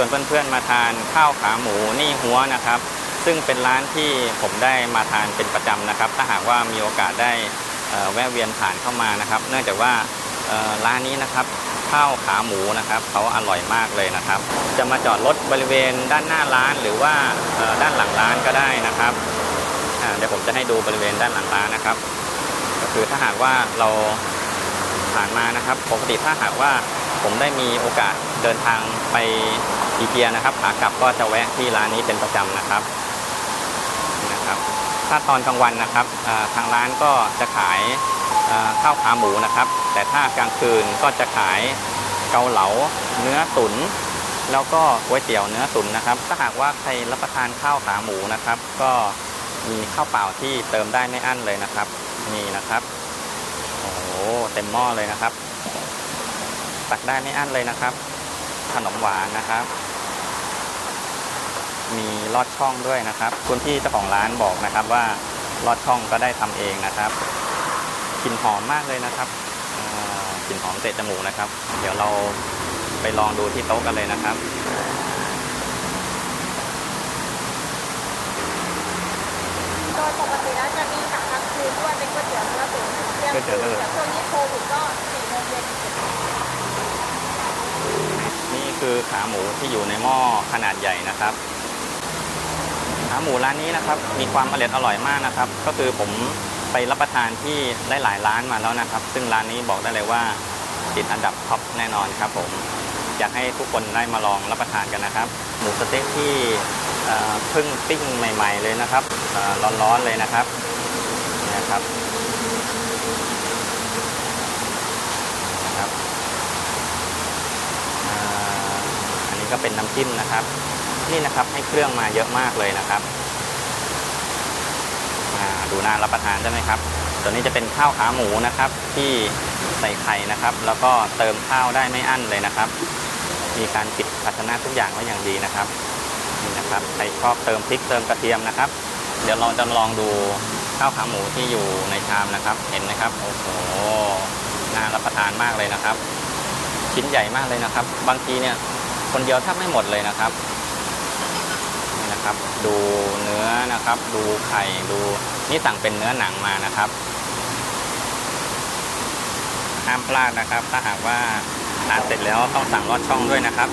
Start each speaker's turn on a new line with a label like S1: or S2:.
S1: วนเพื่อนๆมาทานข้าวขาหมูนี่หัวนะครับ ซึ่งเป็นร้านที่ผมได้มาทานเป็นประจำนะครับ ถ้าหากว่ามีโอกาสได้แวะเวียนผ่านเข้ามานะครับ เนื่องจากว่าร้านนี้นะครับข้าวขาหมูนะครับเขาอร่อยมากเลยนะครับ จะมาจอดรถบริเวณด้านหน้าร้านหรือว่าด้านหลังร้านก็ได้นะครับเดี๋ยวผมจะให้ดูบริเวณด้านหลังร้านนะครับ ก็คือถ้าหากว่าเราผ่านมานะครับ ปกติถ้าหากว่า ผมได้มีโอกาสเดินทางไปอีเกียนะครับขากลับก็จะแวะที่ร้านนี้เป็นประจำนะครับนะครับ ถ้าตอนกลางวันนะครับทางร้านก็จะขายข้าวขาหมูนะครับ แต่ถ้ากลางคืนก็จะขายเกาเหลาเนื้อตุนแล้วก็ก๋วยเตี๋ยวเนื้อตุ๋นนะครับ ถ้าหากว่าใครรับประทานข้าวขาหมูนะครับ ก็มีข้าวเปล่าที่เติมได้ไม่อั้นเลยนะครับ นี่นะครับโอ้โหเต็มหม้อเลยนะครับ ตักได้ไม่อั้นเลยนะครับ ขนมหวานนะครับ มีลอดช่องด้วยนะครับ คุณพี่เจ้าของร้านบอกนะครับว่าลอดช่องก็ได้ทำเองนะครับกลิ่นหอมมากเลยนะครับอ่ากลิ่นหอมเตะจมูกนะครับ เดี๋ยวเราไปลองดูที่โต๊ะกันเลยนะครับ
S2: โดยปกติแล้วจะมีสั่งกลางคืนด้วยเป็นก๋วยเตี๋ยวเนื้อตุ๋นเที่ยง
S1: ก๋วยเตี๋ยวเนื้อ
S2: แต่ช่วงนี้โควิดก็สี่โมงเย็นถึง
S1: นี่ คือขาหมูที่อยู่ในหม้อขนาดใหญ่นะครับ ขาหมูร้านนี้นะครับมีความอร่อยอร่อยมากนะครับ ก็คือผมไปรับประทานที่หลายๆร้านมาแล้วนะครับ ซึ่งร้านนี้บอกได้เลยว่าติดอันดับท็อปแน่นอนครับผมอยากให้ทุกคนได้มาลองรับประทานกันนะครับ หมูสเต็กที่เพิ่งปิ้งใหม่ ๆ เลยนะครับร้อนๆเลยนะครับนะครับ อ่าอันนี้ ก็เป็นน้ำจิ้มนะครับ นี่นะครับให้เครื่องมาเยอะมากเลยนะครับอ่าดูน่ารับประทานใช่ไหมครับตัวนี้จะเป็นข้าวขาหมูนะครับ ที่ใส่ไข่นะครับ แล้วก็เติมข้าวได้ไม่อั้นเลยนะครับ มีการปิดภาชนะทุกอย่างไว้อย่างดีนะครับนี่นะครับใครชอบเติมพริกเติมกระเทียมนะครับ เดี๋ยวเราจะลองดูข้าวขาหมูที่อยู่ในชามนะครับ เห็นไหมครับโอ้โหน่ารับประทานมากเลยนะครับ ชิ้นใหญ่มากเลยนะครับ บางทีเนี่ย คนเดียวแทบไม่หมดเลยนะครับนี่นะครับ ดูเนื้อนะครับ ดูไข่ดูนี่สั่งเป็นเนื้อหนังมานะครับห้ามพลาดนะครับ ถ้าหากว่าทานเสร็จแล้วต้องสั่งลอดช่องด้วยนะครับ